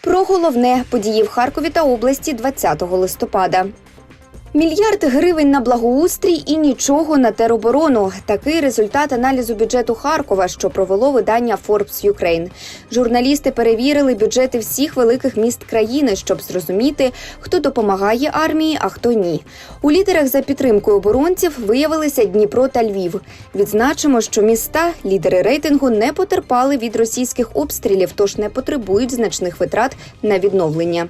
Про головне події в Харкові та області 20 листопада. Мільярд гривень на благоустрій і нічого на тероборону. Такий результат аналізу бюджету Харкова, що провело видання Forbes Ukraine. Журналісти перевірили бюджети всіх великих міст країни, щоб зрозуміти, хто допомагає армії, а хто ні. У лідерах за підтримкою оборонців виявилися Дніпро та Львів. Відзначимо, що міста, лідери рейтингу, не потерпали від російських обстрілів, тож не потребують значних витрат на відновлення.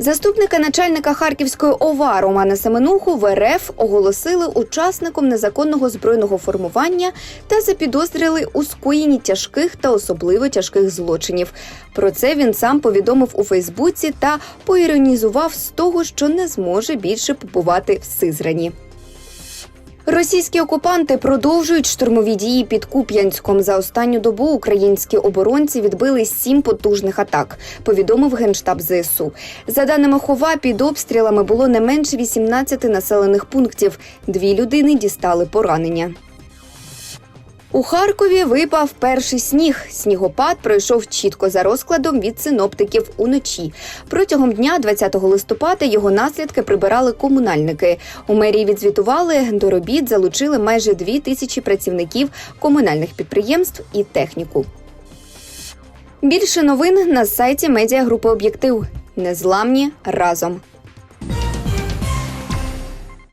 Заступника начальника Харківської ОВА Романа Семенуху в РФ оголосили учасником незаконного збройного формування та запідозрили у скоєнні тяжких та особливо тяжких злочинів. Про це він сам повідомив у Фейсбуці та поіронізував з того, що не зможе більше побувати в Сизрані. Російські окупанти продовжують штурмові дії під Куп'янськом. За останню добу українські оборонці відбили сім потужних атак. Повідомив генштаб ЗСУ. За даними Хова, під обстрілами було не менше 18 населених пунктів. Дві людини дістали поранення. У Харкові випав перший сніг. Снігопад пройшов чітко за розкладом від синоптиків уночі. Протягом дня, 20 листопада, його наслідки прибирали комунальники. У мерії відзвітували, до робіт залучили майже дві тисячі працівників комунальних підприємств і техніку. Більше новин на сайті медіагрупи Об'єктив. Незламні разом.